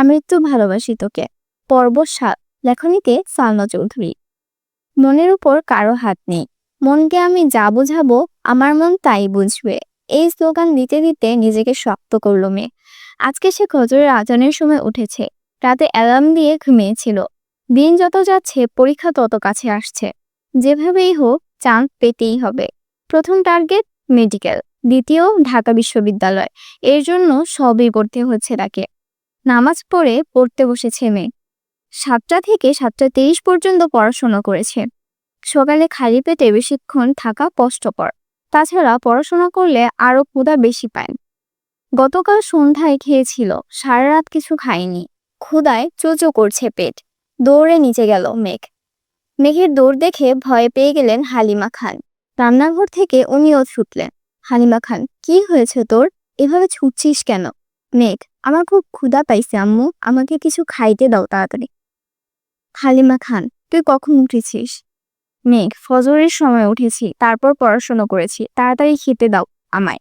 আমৃত্যু ভালোবাসি তোকে। পর্ব সাত, লেখনীতে সালনা চৌধুরী। মনের উপর কারও হাত নেই। মনকে আমি যা বুঝাবো, আমার মন তাই বুঝবে। এই স্লোগান দিতে দিতে নিজেকে শক্ত করল মেয়ে। আজকে সে খজরের আজানের সময় উঠেছে। রাতে অ্যালার্ম দিয়ে ঘুমিয়েছিল। দিন যত যাচ্ছে, পরীক্ষা তত কাছে আসছে। যেভাবেই হোক, চান্স পেতেই হবে। প্রথম টার্গেট, মেডিকেল। দ্বিতীয়, ঢাকা বিশ্ববিদ্যালয়। এর জন্য সবই করতে হচ্ছে তাকে। নামাজ পড়ে পড়তে বসেছে মেয়ে। সাতটা থেকে সাতটা তিরিশ পর্যন্ত পড়াশোনা করেছে। সকালে খালি পেটে বেশিক্ষণ থাকা কষ্টকর। তাছাড়া পড়াশোনা করলে আরও ক্ষুধা বেশি পায়। গতকাল সন্ধ্যায় খেয়েছিল সারা রাত কিছু খায়নি। ক্ষুধায় চোচো করছে পেট। দৌড়ে নিচে গেল মেঘ। মেঘের দৌড় দেখে ভয় পেয়ে গেলেন হালিমা খান। রান্নাঘর থেকে উনিও ছুটলেন। হালিমা খান, কি হয়েছে তোর? এভাবে ছুটছিস কেন? মেঘ আমার খুব ক্ষুধা পাইছে, আম্মু। আমাকে কিছু খাইতে দাও তাড়াতাড়ি। হালিমা খান, তুই কখন উঠেছিস? মেঘ, ফজরের সময় উঠেছি, তারপর পড়াশোনা করেছি, তাড়াতাড়ি খেতে দাও আমায়।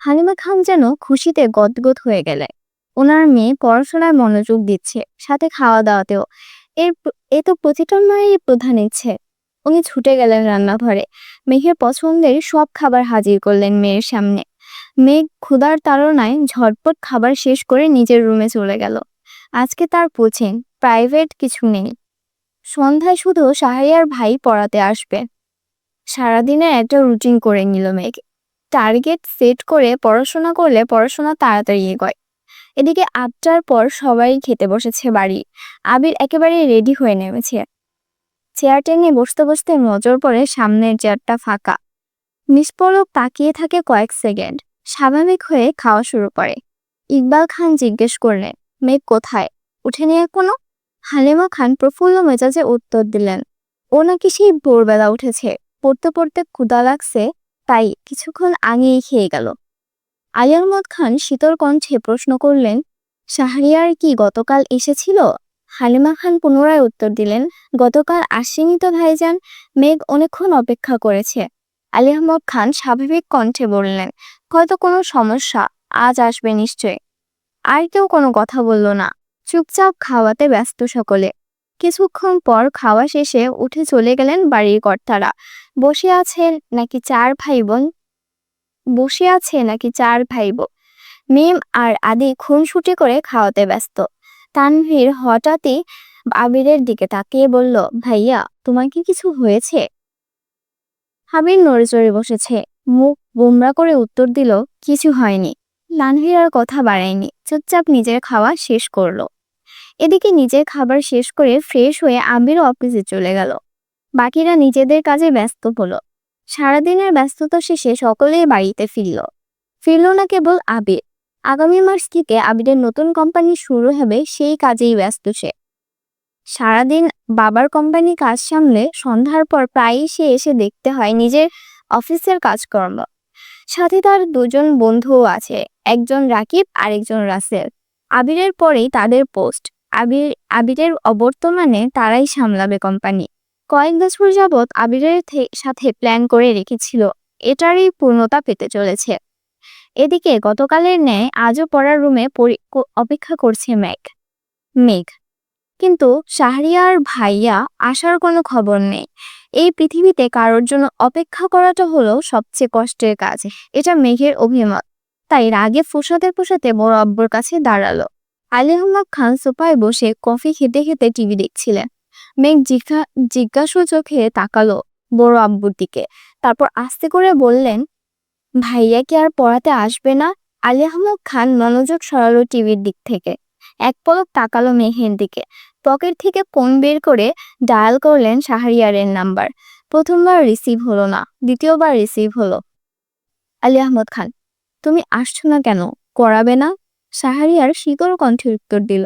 হালিমা খান যেন খুশিতে গদগদ হয়ে গেলে। ওনার মেয়ে পড়াশোনায় মনোযোগ দিচ্ছে, সাথে খাওয়া দাওয়াতেও এর এ তো প্রতিটা মায়েরই প্রধান ইচ্ছে। উনি ছুটে গেলেন রান্নাঘরে। মেঘের পছন্দের সব খাবার হাজির করলেন মেয়ের সামনে। মেঘ ক্ষুধার তাড়নায় ঝটপট খাবার শেষ করে নিজের রুমে চলে গেল। আজকে তার কোচিং প্রাইভেট কিছু নেই। সন্ধ্যায় শুধু শাহরিয়ার ভাই পড়াতে আসবে। সারাদিনের একটা রুটিন করে নিল মেঘ। টার্গেট সেট করে পড়াশোনা করলে পড়াশোনা তাড়াতাড়ি এগোয়। এদিকে আটটার পর সবাই খেতে বসেছে বাড়ি। আবির একেবারে রেডি হয়ে নেমেছে। চেয়ার টেনে বসতে বসতে নজর পড়ে সামনের চেয়ারটা ফাঁকা। নিষ্পলক তাকিয়ে থাকে কয়েক সেকেন্ড। স্বাভাবিক হয়ে খাওয়া শুরু করে। ইকবাল খান জিজ্ঞেস করলেন, মেঘ কোথায়? উঠেনি এখনও? হালিমা খান প্রফুল্ল মেজাজে উত্তর দিলেন, ও নাকি সেই ভোরবেলা উঠেছে। পড়তে পড়তে ক্ষুধা লাগছে, তাই কিছুক্ষণ আগেই খেয়ে গেল। আলিয়ারমদ খান শীতল কণ্ঠে প্রশ্ন করলেন, শাহরিয়ার কি গতকাল এসেছিল? হালিমা খান পুনরায় উত্তর দিলেন, গতকাল আসেনি তো ভাইজান, মেঘ অনেকক্ষণ অপেক্ষা করেছে। আলী আহমদ খান স্বাভাবিক কণ্ঠে বললেন হয়তো কোনো সমস্যা, আজ আসবে নিশ্চয় আর কেউ কোনো কথা বলল না। চুপচাপ খাওয়াতে ব্যস্ত সকলে। কিছুক্ষণ পর খাওয়া শেষে উঠে চলে গেলেন বাড়ির কর্তারা। বসে আছেন নাকি চার ভাই বোন বসে আছে নাকি চার ভাই বোন মিম আর আদি খুনসুটি করে খাওয়াতে ব্যস্ত। তানভীর হঠাৎই আবিরের দিকে তাকিয়ে বলল, ভাইয়া, তোমার কি কিছু হয়েছে? হাবির নড়ে চড়ে বসেছে। মুখ গোমরা করে উত্তর দিল, কিছু হয়নি। লানভীর আর কথা বাড়ায়নি, চুপচাপ নিজের খাওয়া শেষ করল। এদিকে নিজের খাবার শেষ করে ফ্রেশ হয়ে আবির অফিসে চলে গেল। বাকিরা নিজেদের কাজে ব্যস্ত হলো। সারাদিনের ব্যস্ততা শেষে সকলেই বাড়িতে ফিরল। ফিরল না কেবল আবির। আগামী মাস থেকে আবিরের নতুন কোম্পানি শুরু হবে, সেই কাজেই ব্যস্ত সে। সারাদিন বাবার কোম্পানি কাজ সামলে সন্ধ্যার পর প্রায়ই সে এসে দেখতে হয় নিজের অফিসের কাজকর্ম। সাথে তার দুজন বন্ধুও আছে, একজন রাকিব আর একজন রাসেল। আবিরের পরেই তাদের পোস্ট। আবির, আবিরের অবর্তমানে তারাই সামলাবে কোম্পানি। কয়েক বছর যাবৎ আবিরের সাথে প্ল্যান করে রেখেছিল। এটারই পূর্ণতা পেতে চলেছে। এদিকে গতকালের ন্যায় আজও পড়ার রুমে অপেক্ষা করছে মেঘ। মেঘ। কিন্তু শাহরিয়ার ভাইয়া আসার কোনো খবর নেই। এই পৃথিবীতে কারোর জন্য অপেক্ষা করাটা হলো সবচেয়ে কষ্টের কাজ। এটা মেঘের অভিমত। তাই রাগে ফোসাতে ফোসাতে বড় আব্বুর কাছে দাঁড়াল। আলী আহমদ খান সোফায় বসে কফি খেতে খেতে টিভি দেখছিলেন। মেঘ জিজ্ঞা জিজ্ঞাসু চোখে তাকালো বড় আব্বুর দিকে। তারপর আস্তে করে বললেন, ভাইয়া কি আর পড়াতে আসবে না? আলী আহমদ খান মনোযোগ সরালো টিভির দিক থেকে। এক পলক তাকালো মেঘের দিকে। পকেট থেকে ফোন বের করে ডায়াল করলেন শাহরিয়ারের নাম্বার? প্রথমবার রিসিভ হলো না, দ্বিতীয়বার রিসিভ হলো। আলী আহমদ খান, তুমি আসছো না কেন? করাবে না? শাহরিয়ার শীতল কণ্ঠে উত্তর দিল,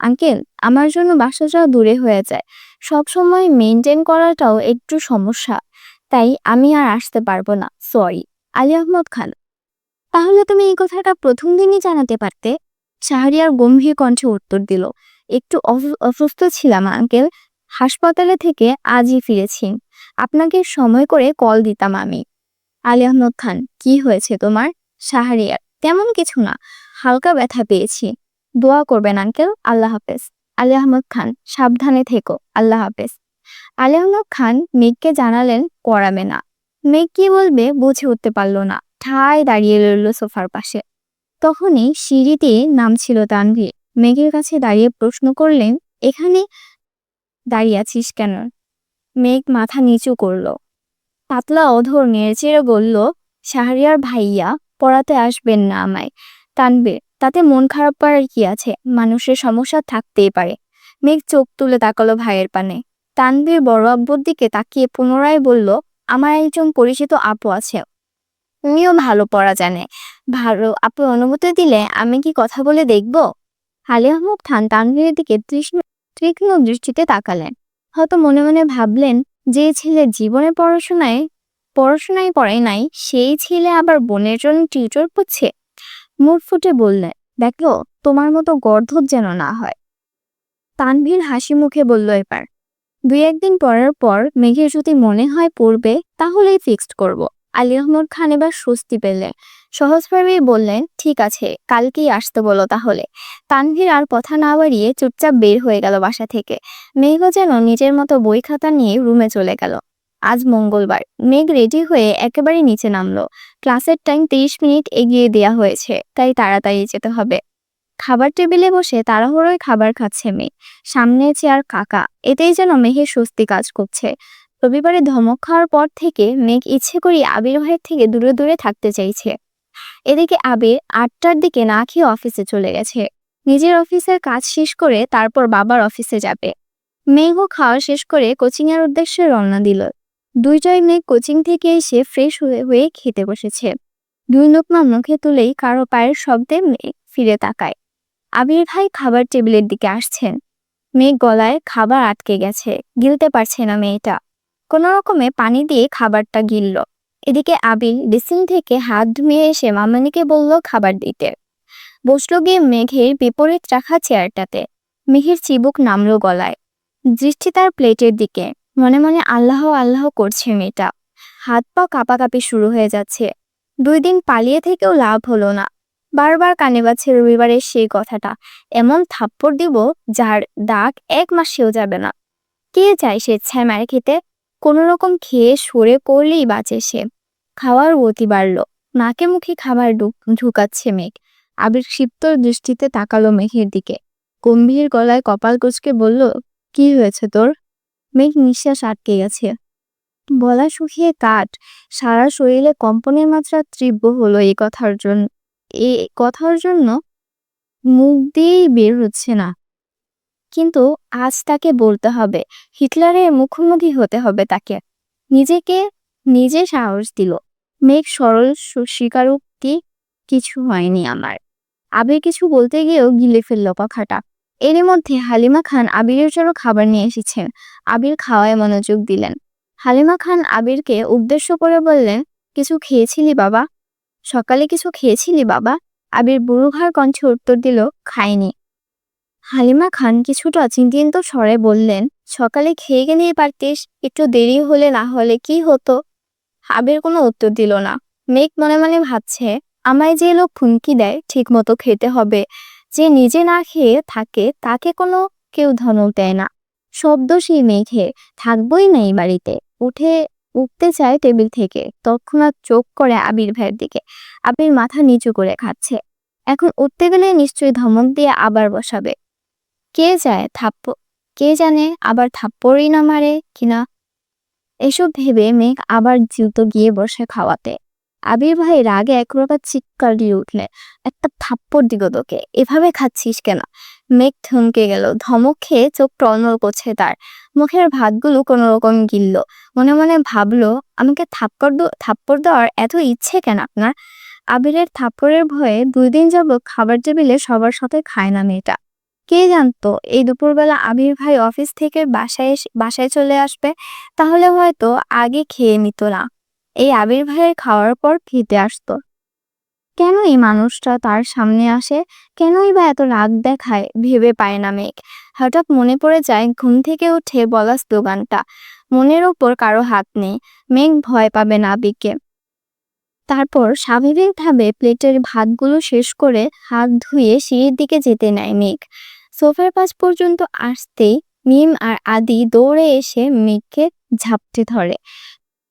আঙ্কেল, আমার জন্য বাসাটাও দূরে হয়ে যায়। সব সময় মেনটেন করাটাও একটু সমস্যা, তাই আমি আর আসতে পারব না, সরি। আলী আহমদ খান, তাহলে তুমি এই কথাটা প্রথম দিনই জানাতে পারতে? শাহরিয়ার গম্ভীর কণ্ঠে উত্তর দিল একটু অসু- অসুস্থ ছিলাম, আঙ্কেল। হাসপাতালে থেকে আজই ফিরেছি। আপনাকে সময় করে কল দিতাম আমি। আলী আহমদ খান, কি হয়েছে তোমার? শাহরিয়ার, তেমন কিছু না। হালকা ব্যথা পেয়েছি। দোয়া করবেন, আঙ্কেল। আল্লাহ হাফেজ। আলী আহমদ খান, সাবধানে থেকো। আল্লাহ হাফেজ। আলী আহমদ খান মেঘকে জানালেন, করাবে না। মেঘ কি বলবে বুঝে উঠতে পারল না। ঠায় দাঁড়িয়ে রইল সোফার পাশে। তখনই সিঁড়িতে নামছিল তানভীর। মেঘের কাছে দাঁড়িয়ে প্রশ্ন করলেন, এখানে দাঁড়িয়ে আছিস কেন? মেঘ মাথা নিচু করল। পাতলা অধর নেড়েচেড়ে বলল, শাহরিয়ার ভাইয়া, পড়াতে আসবেন না আমায়। তানবীর তাতে মন খারাপ করার কি আছে? মানুষের সমস্যা থাকতেই পারে। মেঘ চোখ তুলে তাকালো ভাইয়ের পানে। তানবীর বড় আব্বুর দিকে তাকিয়ে পুনরায় বলল, আমার একজন পরিচিত আপু আছে। উনিও ভালো পড়া জানে। ভালো আপু অনুমতি দিলে আমি কি কথা বলে দেখব? আলী আহমদ খান তানভীরের দিকে তৃষ্ণ তীক্ষ্ণ দৃষ্টিতে তাকালেন। হয়তো মনে মনে ভাবলেন, যে ছেলে জীবনে পড়াশোনায় পড়াশোনায় পড়ে নাই, সেই ছেলে আবার বোনের জন্য টিউটর পুচ্ছে মুখ ফুটে বললেন, দেখো তোমার মতো গর্ধব যেন না হয়। তানভীর হাসি মুখে বলল এবার, দুই একদিন পরের পর মেঘের যদি মনে হয় পড়বে, তাহলেই ফিক্সড করব। আলী আহমদ খান এবার স্বস্তি পেলেন। সহজভাবেই বললেন, ঠিক আছে, কালকেই আসতে বলো তাহলে। তানভীর আর কথা না বাড়িয়ে চুপচাপ বের হয়ে গেল বাসা থেকে। মেঘও যেন নিজের মতো বই খাতা নিয়ে রুমে চলে গেল। আজ মঙ্গলবার, মেঘ রেডি হয়ে একেবারে নিচে নামলো। ক্লাসের টাইম তিরিশ মিনিট এগিয়ে দেয়া হয়েছে, তাই তাড়াতাড়ি যেতে হবে। খাবার টেবিলে বসে তাড়াহুড়োয় খাবার খাচ্ছে মেয়ে। সামনে চেয়ার কাকা, এতেই যেন মেঘের স্বস্তি কাজ করছে। রবিবারে ধমক খাওয়ার পর থেকে মেঘ ইচ্ছে করি আবির থেকে দূরে দূরে থাকতে চাইছে। এদিকে আবির আটটার দিকে না খেয়ে অফিসে চলে গেছে। নিজের অফিসের কাজ শেষ করে তারপর বাবার অফিসে যাবে। মেঘও খাওয়া শেষ করে কোচিং এর উদ্দেশ্যে রওনা দিল। দুইটাই মেঘ কোচিং থেকে এসে ফ্রেশ হয়ে হয়ে খেতে বসেছে। দুই লোকমা মুখে তুলেই কারও পায়ের শব্দে মেঘ ফিরে তাকায়। আবির ভাই খাবার টেবিলের দিকে আসছেন। মেঘ গলায় খাবার আটকে গেছে, গিলতে পারছে না মেয়েটা। কোনো রকমে পানি দিয়ে খাবারটা গিলল। এদিকে আবির ড্রেসিং থেকে হাত ধুয়ে এসে মামানিকে বলল খাবার দিতে। বসল গিয়ে মেঘের বিপরীত রাখা চেয়ারটাতে। মেঘের চিবুক নামলো গলায়। দৃষ্টি তার প্লেটের দিকে। মনে মনে আল্লাহ আল্লাহ করছে মেয়েটা। হাত পা কাঁপাকাঁপি শুরু হয়ে যাচ্ছে। দুই দিন পালিয়ে থেকেও লাভ হলো না। বারবার কানে বাজছে রবিবারের সেই কথাটা। এমন থাপ্পড় দিব যার দাগ এক মাসেও যাবে না। কে চায় স্বেচ্ছায় মারে খেতে? কোনো রকম খেয়ে সরে পড়লেই বাঁচে সে। খাওয়ার গতি বাড়ল। নাকে মুখে খাবার ঢুকাচ্ছে মেঘ। আবির ক্ষিপ্ত দৃষ্টিতে তাকালো মেঘের দিকে। গম্ভীর গলায় কপাল কুচকে বলল, কি হয়েছে তোর? মেঘ নিঃশ্বাস আটকে গেছে। বলা শুকিয়ে কাঠ। সারা শরীরে কম্পনের মাত্রা তীব্র হলো এই কথার জন্য এই কথার জন্য? মুখ দিয়েই বের হচ্ছে না। কিন্তু আজ তাকে বলতে হবে। হিটলারের মুখোমুখি হতে হবে তাকে। নিজেকে নিজে সাহস দিল। মেঘ সরল স্বীকারোক্তি কিছু হয়নি আমার। আবির কিছু বলতে গিয়েও গিলে ফেলল পাখাটা এর মধ্যে হালিমা খান আবিরের জন্য খাবার নিয়ে এসেছেন। আবির খাওয়ায় মনোযোগ দিলেন। হালিমা খান আবিরকে উদ্দেশ্য করে বললেন, কিছু খেয়েছিলি বাবা? সকালে কিছু খেয়েছিলি বাবা? আবির বুড়োঘার কণ্ঠে উত্তর দিল, খাইনি। হালিমা খান কিছুটা চিন্তিত স্বরে বললেন, সকালে খেয়ে গেলে পারতিস, একটু দেরি হলে না হলে কি হতো? আবির কোনো উত্তর দিল না। মেঘ মনে মনে ভাবছে, আমায় যে লোক ফুনকি দেয় ঠিক মতো খেতে হবে। যে নিজে না খেয়ে থাকে, তাকে কোনো কেউ ধনক দেয় না। শব্দ সেই মেঘে, থাকবই না এই বাড়িতে। উঠে, উঠতে চায় টেবিল থেকে। তৎক্ষণাৎ চোখ করে আবির ভাইয়ের দিকে। আবির মাথা নিচু করে খাচ্ছে। এখন উঠতে গেলে নিশ্চয়ই ধমক দিয়ে আবার বসাবে। কে যায় থাপ্প, কে জানে আবার থাপ্পড়ই না মারে কিনা? এসব ভেবে মেঘ আবার দ্রুত গিয়ে বসে খাওয়াতে। আবির ভাই রাগে এক প্রকার চিৎকার দিয়ে উঠলে, একটা থাপ্পড় দিল তোকে, এভাবে খাচ্ছিস কেন? মেঘ থমকে গেল, ধমক খেয়ে চোখ টলমল করছে তার। মুখের ভাতগুলো কোনো রকম গিলল। মনে মনে ভাবলো, আমাকে থাপ্পড় থাপ্পড় দেওয়ার এত ইচ্ছে কেন আপনার? আবিরের থাপ্পড়ের ভয়ে দুই দিন যাব খাবার টেবিলে সবার সাথে খায় না মেয়েটা। কে জানতো? এই দুপুরবেলা আবির ভাই অফিস থেকে বাসায় বাসায় চলে আসবে, তাহলে হয়তো আগে খেয়ে নিত না। এই আবির ভাইয়ের খাওয়ার পর খেতে আসতো। কেন এই মানুষটা তার সামনে আসে? কেনই বা এত রাগ দেখায়? ভেবে পায় না মেঘ। হঠাৎ মনে পড়ে যায় ঘুম থেকে উঠে বলা স্লোগানটা মনের ওপর কারও হাত নেই। মেঘ ভয় পাবে না আবিরকে। তারপর স্বাভাবিকভাবে প্লেটের ভাতগুলো শেষ করে হাত ধুয়ে সিঁড়ির দিকে যেতে নেয় মেঘ। সোফার পাশ পর্যন্ত আসতেই মিম আর আদি দৌড়ে এসে মেঘকে ঝাপটে ধরে।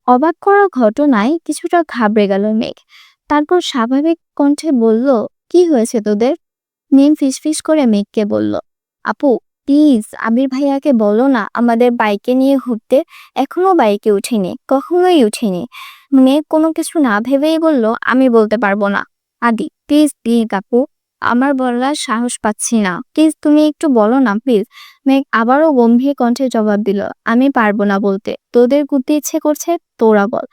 অবাক করা ঘটনায় কিছুটা ঘাবড়ে গেল মেঘ। তারপর স্বাভাবিক কণ্ঠে বলল, কি হয়েছে তোদের? মিম ফিসফিস করে মেঘকে বলল, আপু, প্লিজ, আবির ভাইয়াকে বলো না, আমাদের বাইকে নিয়ে ঘুরতে এখনও বাইকে উঠিনি, কখনোই উঠিনি। মেঘ কোনো কিছু না ভেবেই বলল, আমি বলতে পারব না। আদি, প্লিজ প্লিজ, আপু। আমার বলার সাহস পাচ্ছি না। প্লিজ, তুমি একটু বলো না, প্লিজ। মেঘ আবারও গম্ভীর কণ্ঠে জবাব দিল, আমি পারব না বলতে। তোদের ঘুরতে ইচ্ছে করছে, তোরা বল।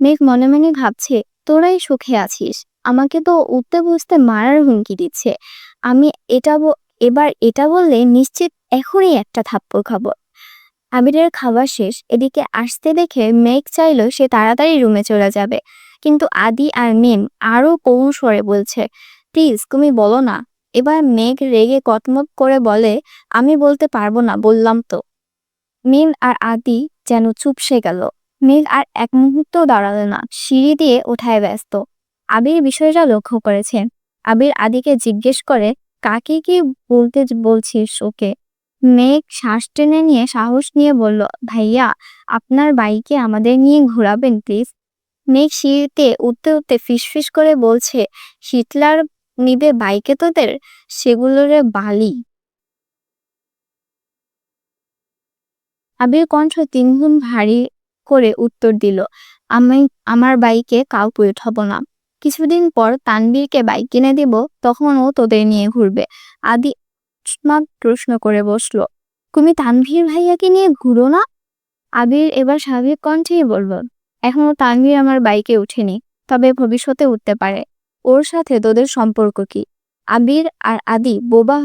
মেঘ মনে মনে ভাবছে, তোরাই সুখে আছিস। আমাকে তো উঠতে বসতে মারার হুমকি দিচ্ছে। আমি এটা এবার এটা বললে নিশ্চিত এখনই একটা থাপ্পড় খাব। আবিরের খাবার শেষ। এদিকে আসতে দেখে মেঘ চাইলো সে তাড়াতাড়ি রুমে চলে যাবে। কিন্তু আদি আর মিম আরও করুণ স্বরে বলছে প্লিজ তুমি বলো না। এবার মেঘ রেগে কটমট করে বলে, আমি বলতে পারব না, বললাম তো। মিম আর আদি যেন চুপসে গেল। মেঘ আর এক মুহূর্ত দাঁড়াল না, সিঁড়ি দিয়ে ওঠায় ব্যস্ত। আবির বিষয়টা লক্ষ্য করেছে। আবির আদিকে জিজ্ঞেস করে, কাকে কি বলতে বলছিস ওকে? মেঘ শ্বাস টেনে নিয়ে সাহস নিয়ে বলল, ভাইয়া, আপনার বাইকে আমাদের নিয়ে ঘোরাবেন, প্লিজ? মেঘ সিঁড়িতে উঠতে উঠতে ফিসফিস করে বলছে, হিটলার নিবে বাইকে তোদের? সেগুলোরে বালি। আবির কণ্ঠ তিনগুণ ভারী করে উত্তর দিল, আমি, আমার বাইকে কাউকে উঠাবো না। কিছুদিন পর তানবীরকে বাইক কিনে দিব, তখন ও তোদের নিয়ে ঘুরবে। আদি প্রশ্ন করে বসল, তুমি তানভীর ভাইয়াকে নিয়ে ঘুরো না? আবির এবার স্বাভাবিক কণ্ঠেই বলল, এখনও তানভীর আমার বাইকে উঠেনি, তবে ভবিষ্যতে উঠতে পারে। ওর সাথে তোদের সম্পর্ক কি? আবির আর আদি বোবা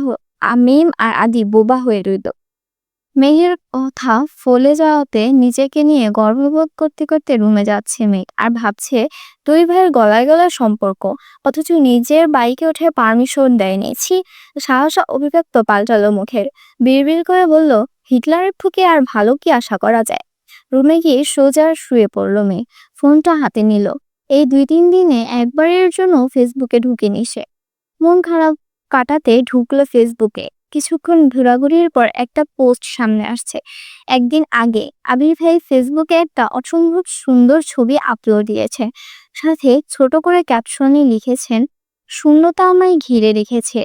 আমিম আর আদি বোবা হয়ে রইল। মেঘের কথা ফলে যাওয়াতে নিজেকে নিয়ে গর্ববোধ করতে করতে রুমে যাচ্ছে মেঘ আর ভাবছে, দুই ভাইয়ের গলায় গলায় সম্পর্ক, অথচ নিজের বাইকে উঠে পারমিশন দেয়নি। ছি, সাহস অভিব্যক্ত পাল্টালো মুখের। বিড়বিড় করে বলল, হিটলারের ঠুকে আর ভালো কি আশা করা যায়? রুমে গিয়ে সোজা শুয়ে পড়ল মেয়ে। ফোনটা হাতে নিল। এই দুই তিন দিনে একবারের জন্য ফেসবুকে ঢুকেনি সে। মন খারাপ কাটাতে ঢুকলো ফেসবুকে। কিছুক্ষণ ঘোরাঘুরির পর একটা পোস্ট সামনে আসছে। একদিন আগে আবির ভাই ফেসবুকে একটা অসম্ভব সুন্দর ছবি আপলোড দিয়েছে। সাথে ছোট করে ক্যাপশনে লিখেছেন, শূন্যতা আমায় ঘিরে রেখেছে,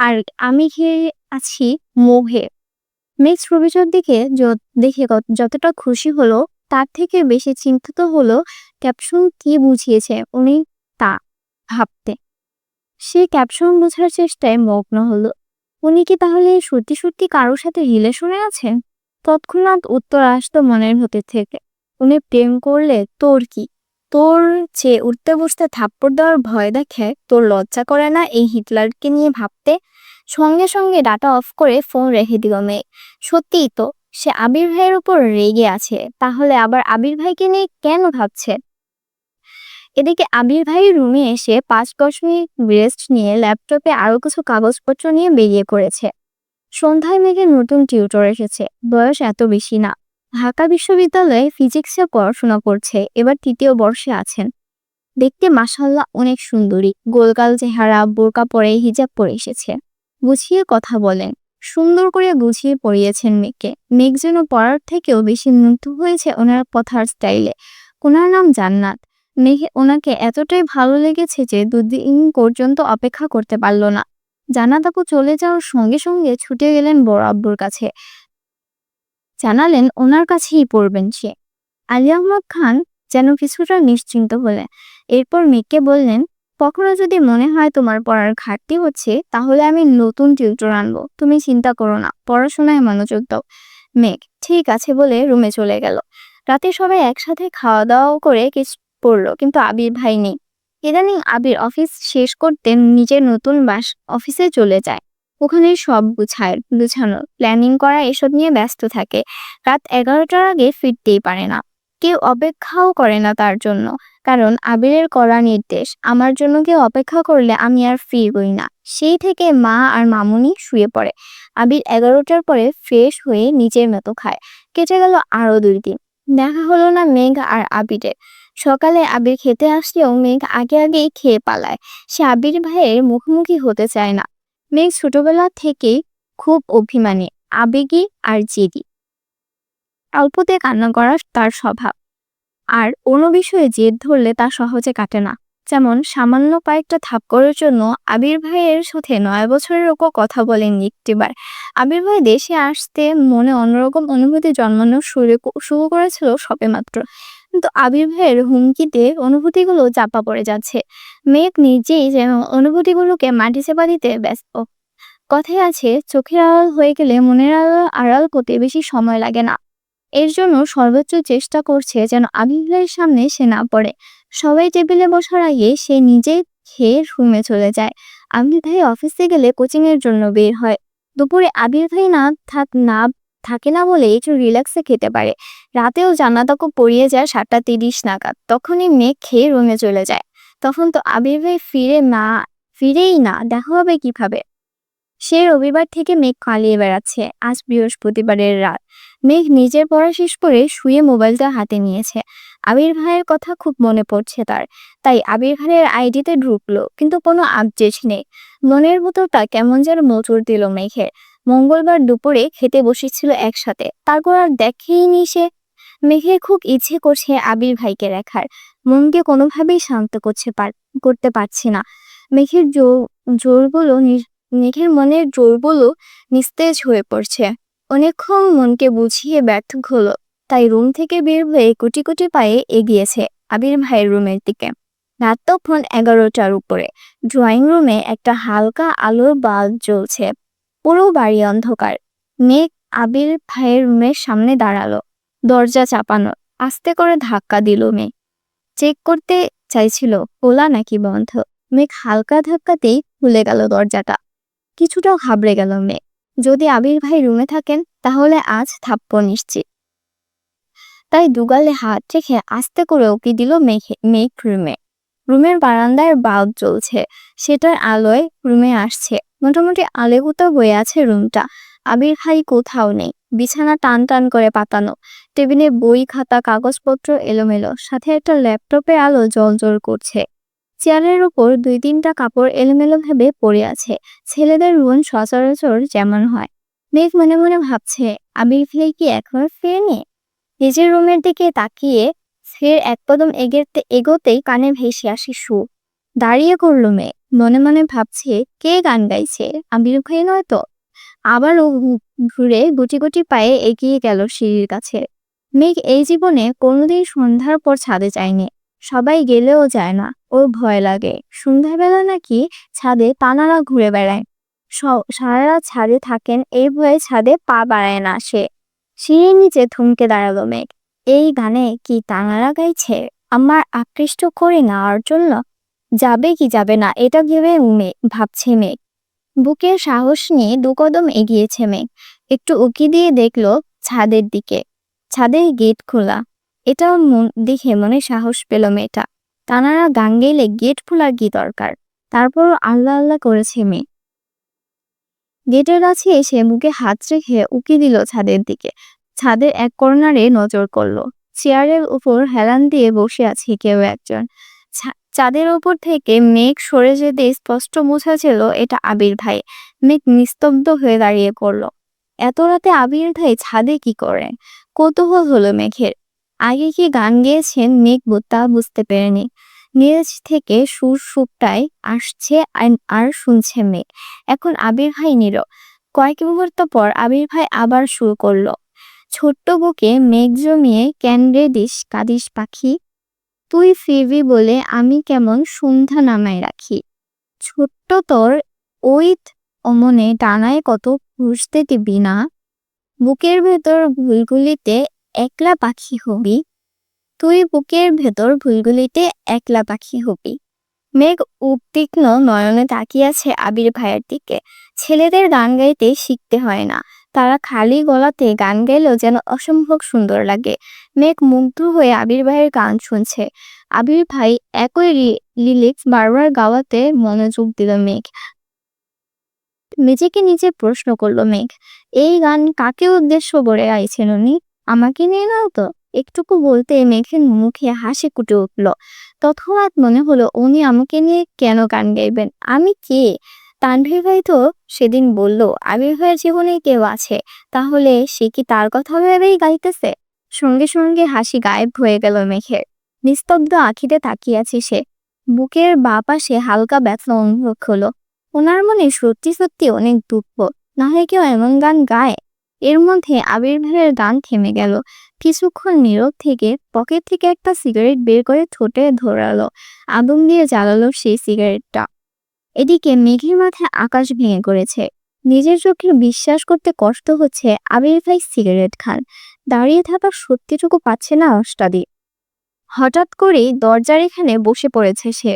আর আমি ঘিরে আছি মেঘ ছবিটার দিকে য- দেখে যতটা খুশি হলো তার থেকে বেশি চিন্তিত হলো ক্যাপশন কি বুঝিয়েছে উনি তা ভাবতে। সে ক্যাপশন বোঝার চেষ্টায় মগ্ন হলো। উনি কি তাহলে সত্যি সত্যি কারোর সাথে রিলেশনে আছেন? তৎক্ষণাৎ উত্তর আসতো মনের ভেতর থেকে। উনি প্রেম করলে তোর কি? তোর চেয়ে উঠতে বসতে থাপ্পড় দেওয়ার ভয় দেখে তোর লজ্জা করে না এই হিটলারকে নিয়ে ভাবতে? সঙ্গে সঙ্গে ডাটা অফ করে ফোন রেখে দিল মেঘ সত্যিই তো সে আবির ভাইয়ের উপর রেগে আছে, তাহলে আবার আবির ভাইকে নিয়ে কেন ভাবছে? এদিকে আবির ভাই রুমে এসে পাঁচ, দশ মিনিট রেস্ট নিয়ে ল্যাপটপে আরও কিছু কাগজপত্র নিয়ে বেরিয়ে পড়েছে। সন্ধ্যায় মেঘের নতুন টিউটর এসেছে, বয়স এত বেশি না। ঢাকা বিশ্ববিদ্যালয়ে ফিজিক্সে পড়াশোনা করছে, এবার তৃতীয় বর্ষে আছেন। দেখতে মাসাল্লাহ অনেক সুন্দরী, গোলগাল চেহারা, বোরকা পরে হিজাব পরে এসেছে। গুছিয়ে কথা বলেন। সুন্দর করে গুছিয়ে পড়িয়েছেন মেঘকে মেঘ যেন পড়ার থেকেও বেশি মুগ্ধ হয়েছে ওনার কথার স্টাইলে। ওনার নাম জান্নাত। মেঘে ওনাকে এতটাই ভালো লেগেছে যে দুদিন পর্যন্ত অপেক্ষা করতে পারল না। জান্নাত আপু চলে যাওয়ার সঙ্গে সঙ্গে ছুটে গেলেন বড় আব্বুর কাছে। জানালেন ওনার কাছেই পড়বেন সে। আলী আহমদ খান যেন কিছুটা নিশ্চিন্ত হলেন। এরপর মেঘকে বললেন কখনো যদি মনে হয় তোমার পড়ার ঘাটতি হচ্ছে, তাহলে আমি নতুন টিউটর আনব। তুমি চিন্তা করো না, পড়াশোনায় মনোযোগ দাও। মেঘ, ঠিক আছে বলে রুমে চলে গেল। রাতে সবাই একসাথে খাওয়া দাওয়া করে কিছু পড়ল, কিন্তু আবির ভাই নেই। ইদানিং আবির অফিস শেষ করতে নিজের নতুন বাস অফিসে চলে যায়। ওখানে সব গুছায়, গুছানো প্ল্যানিং করা এসব নিয়ে ব্যস্ত থাকে। রাত এগারোটার আগে ফিরতেই পারে না। কেউ অপেক্ষাও করে না তার জন্য। কারণ আবিরের করা নির্দেশ, আমার জন্য কেউ অপেক্ষা করলে আমি আর ফিরবই না। সেই থেকে মা আর মামুনি শুয়ে পড়ে। আবির এগারোটার পরে ফ্রেশ হয়ে নিজের মতো খায়। কেটে গেল আরও দুই দিন। দেখা হলো না মেঘ আর আবিরের। সকালে আবির খেতে আসলেও মেঘ আগে আগেই খেয়ে পালায়। সে আবির ভাইয়ের মুখোমুখি হতে চায় না। মেঘ ছোটবেলা থেকেই খুব অভিমানী, আবেগী আর জেদি। অল্পতে কান্না করা তার স্বভাব। আর অন্য বিষয়ে জেদ ধরলে তা সহজে কাটে না। যেমন, সামান্য কয়েকটা থাপ্পড়ের জন্য আবির ভাইয়ের সাথে নয় বছরের ওপর কথা বলেননি একটিবার আবির ভাই দেশে আসতে মনে অন্যরকম অনুভূতি জন্মানো শুরু করেছিল সবেমাত্র কিন্তু আবির ভাইয়ের হুমকিতে অনুভূতিগুলো চাপা পড়ে যাচ্ছে। মেঘ নিজেই যেন অনুভূতিগুলোকে মাটি চেপা দিতে ব্যস্ত। কথায় আছে, চোখের আড়াল হয়ে গেলে মনের আড়াল আড়াল করতে বেশি সময় লাগে না। এর জন্য সর্বোচ্চ চেষ্টা করছে যেন আবির সামনে সে না পড়ে। সবাই টেবিলে বসার আগে সে নিজে খেয়ে রুমে চলে যায়। আবির ভাই অফিসে গেলে কোচিং এর জন্য বের হয়। দুপুরে আবির ভাই না থাক, না থাকে না বলে একটু রিল্যাক্সে খেতে পারে। রাতেও জানা জানাতাকো পড়িয়ে যায় সাতটা তিরিশ নাগাদ। তখনই মেঘ খেয়ে রুমে চলে যায়। তখন তো আবির ভাই ফিরে না, ফিরেই না, দেখা হবে কীভাবে? সে রবিবার থেকে মেঘ পালিয়ে বেড়াচ্ছে। আজ বৃহস্পতিবারের রাত। মেঘ নিজের পড়া শেষ করে শুয়ে মোবাইলটা হাতে নিয়েছে। আবির ভাইয়ের কথা খুব মনে পড়ছে তার। তাই আবির ভাইয়ের আইডিতে ঢুকলো, কিন্তু কোনো আপডেট নেই। মনের ভেতরটা কেমন যেন মোচড় দিল মেঘের। মঙ্গলবার দুপুরে খেতে বসেছিল একসাথে। তারপর আর দেখেই নি সে। মেঘের খুব ইচ্ছে করছে আবির ভাইকে দেখার। মনকে কোনোভাবেই শান্ত করছে করতে পারছি না। মেঘের জোর জোরগুলো মেঘের মনের জোরগুলো নিস্তেজ হয়ে পড়ছে। অনেকক্ষণ মনকে বুঝিয়ে ব্যর্থ হলো, তাই রুম থেকে বের হয়ে কোটি কোটি পায়ে এগিয়েছে আবির ভাইয়ের রুমের দিকে। রাত তখন এগারোটার উপরে। ড্রয়িং রুমে একটা হালকা আলোর বাল্ব জ্বলছে। পুরো বাড়ি অন্ধকার। মেঘ আবির ভাইয়ের রুমের সামনে দাঁড়াল। দরজা চাপানো। আস্তে করে ধাক্কা দিল মেঘ। চেক করতে চাইছিল, খোলা নাকি বন্ধ? মেঘ হালকা ধাক্কাতেই খুলে গেল দরজাটা। কিছুটা ঘাবড়ে গেল মেঘ। যদি আবির ভাই রুমে থাকেন, তাহলে আজ থাপ্পড় নিশ্চিত। তাই দুগালে হাত রেখে আস্তে করে ওকে দিল মেঘে, মেঘ রুমে। রুমের বারান্দায় বাল্ব জ্বলছে, সেটার আলোয় রুমে আসছে। মোটামুটি আলেগুতো বয়ে আছে রুমটা। আবির ভাই কোথাও নেই। বিছানা টান টান করে পাতানো। টেবিলে বই, খাতা, কাগজপত্র এলোমেলো। সাথে একটা ল্যাপটপের আলো জল করছে। চেয়ারের উপর দুই তিনটা কাপড় এলোমেলো ভাবে পড়ে আছে। ছেলেদের রুম সচরাচর যেমন হয়। মেঘ মনে মনে ভাবছে, আবির ভাই কি এখন ফেরেনি? নিজের রুমের দিকে তাকিয়ে ফের এক কদম এগেতে এগোতেই কানে ভেসে আসে সুর দাঁড়িয়ে করল মেয়ে মনে মনে ভাবছে, কে গান গাইছে? আবির ভাই নয় তো? আবারও ঘুরে গুটি গুটি পায়ে এগিয়ে গেল সিঁড়ির কাছে। মেঘ এই জীবনে কোনোদিন সন্ধ্যার পর ছাদে যায়নি। সবাই গেলেও যায় না, ওর ভয় লাগে। সন্ধ্যাবেলা নাকি ছাদে পানারা ঘুরে বেড়ায়। স- সারা ছাদে থাকেন, এই ভয়ে ছাদে পা বাড়ায় না সে। সিঁড়ির নিচে থমকে দাঁড়াল মেঘ। এই গানে কি তানারা গাইছে? আমার আকৃষ্ট করে নেওয়ার জন্য? যাবে কি যাবে না, এটা ভেবে মেঘ ভাবছে মেঘ। বুকের সাহস নিয়ে দু কদম এগিয়েছে মেঘ। একটু উকি দিয়ে দেখল ছাদের দিকে। ছাদের গেট খোলা। এটা মন- দেখে মনে সাহস পেল মেয়েটা। তানারা গান গেলে গেট খোলার কি দরকার? তারপর আল্লাহ আল্লাহ করেছে মেয়ে। গেটের কাছে এসে মুখে হাত রেখে উকি দিল ছাদের দিকে। ছাদের এক কর্নারে নজর করল। চেয়ারের উপর হেলান দিয়ে বসে আছে কেউ একজন। চাঁদের উপর থেকে মেঘ সরে যেতে স্পষ্ট বোঝা ছিল এটা আবির ভাই। মেঘ নিস্তব্ধ হয়ে দাঁড়িয়ে পড়ল। এত রাতে আবির ভাই ছাদে কি করে? কৌতূহল হলো মেঘের। আগে কি গান গেয়েছেন মেঘ বু- তা বুঝতে পেরেনি। নিজ থেকে সুর সুপটায় আসছে আর- শুনছে মেঘ। এখন আবির ভাই নীরব। কয়েক মুহূর্ত পর আবির ভাই আবার শুরু করল। ছোট্ট বুকে মেঘ জমিয়ে ক্যান্ডে দিস, কাদিস পাখি? তুই ফিরবি বলে আমি কেমন সন্ধ্যা নামায় রাখি? ছোট্ট তোর ওই অমনে টানায় কত পুষতে দিবি না? বুকের ভেতর ভুলগুলিতে একলা পাখি হবি? তুই বুকের ভেতর ভুলগুলিতে একলা পাখি হবি। মেঘ উদ্বিগ্ন নয়নে তাকিয়ে আছে আবির ভাইয়ের দিকে। ছেলেদের গান গাইতে শিখতে হয় না। তারা খালি গলাতে গান গাইলেও যেন অসম্ভব সুন্দর লাগে। মেঘ মুগ্ধ হয়ে আবির ভাইয়ের গান শুনছে। আবির ভাই একই লিরিক্স বারবার গাওয়াতে মনোযোগ দিল মেঘ। নিজেকে নিজে প্রশ্ন করল মেঘ, এই গান কাকে উদ্দেশ্য করে গাইছেন উনি? আমাকে নিয়ে নাও তো। একটুকু বলতে মেঘের মুখে হাসি কুটে উঠল। তৎক্ষণাৎ মনে হলো, উনি আমাকে নিয়ে কেন গান গাইবেন? আমি কে? তানভীর ভাই তো সেদিন বলল, আবির ভাইয়ের জীবনে কেউ আছে। তাহলে সে কি তার কথা ভেবেই গাইতেছে? সঙ্গে সঙ্গে হাসি গায়েব হয়ে গেল মেঘের। নিস্তব্ধ আখিতে তাকিয়ে আছে সে। বুকের বা পাশে হালকা ব্যথা অনুভব হলো। ওনার মনে সত্যি সত্যি অনেক দুঃখ। নাহলে কেউ এমন গান গায়? এর মধ্যে আবির ভাইয়ের গান থেমে গেল। কিছুক্ষণ নীরব থেকে পকেট থেকে একটা সিগারেট বের করে ঠোঁটে ধরালো। আগুন দিয়ে জ্বালালো সেই সিগারেটটা। এদিকে মেঘের মাথায় আকাশ ভেঙে করেছে নিজের চোখে বিশ্বাস করতে কষ্ট হচ্ছে আবির ভাই সিগারেট খান। দাঁড়িয়ে থাকার সত্যিটুকু পাচ্ছে না অষ্টাদি। হঠাৎ করেই দরজার এখানে বসে পড়েছে সে।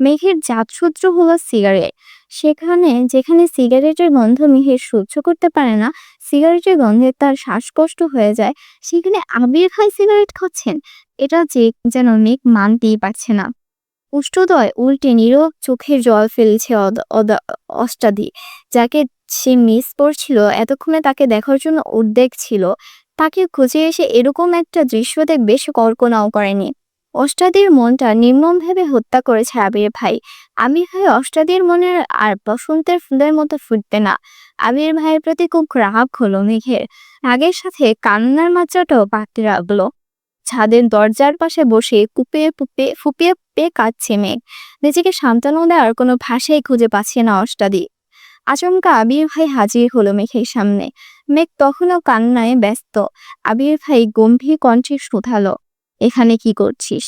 মেঘের জাতসূত্র হলো সিগারেট। সেখানে যেখানে সিগারেটের গন্ধ মেঘের সহ্য করতে পারে না সিগারেটের গন্ধে তার শ্বাসকষ্ট হয়ে যায়। সেখানে আবির ভাই সিগারেট খাচ্ছেন। এটা যে যেন মেঘ মানতেই পারছে না। উষ্ঠদয় উল্টে নীরব চোখের জল ফেলছে অষ্টাদি। যাকে সে মিস করছিল, এতক্ষণে তাকে দেখার জন্য উদ্বেগ ছিল। তাকে খুঁজে এসে এরকম একটা দৃশ্য দেখবে সে কল্পনাও করেনি। অষ্টাদির মনটা নির্মমভাবে হত্যা করেছে আবির ভাই। আমির ভাই অষ্টাদির মনের আর বসন্তের ফুলের মতো ফুটবে না। আবির ভাইয়ের প্রতি খুব রাগ হলো মেঘের। রাগের সাথে কান্নার মাত্রাটাও বাড়তে লাগল। ছাদের দরজার পাশে বসে কুপে পুপে ফুপিয়ে ফুপিয়ে কাঁদছে মেঘ। নিজেকে সান্ত্বনা দেওয়ার কোনো ভাষাই খুঁজে পাচ্ছে না অষ্টাদি। আচমকা আবির ভাই হাজির হলো মেঘের সামনে। মেঘ তখনও কান্নায় ব্যস্ত। আবির ভাই গম্ভীর কণ্ঠে শুধালো। এখানে কি করছিস?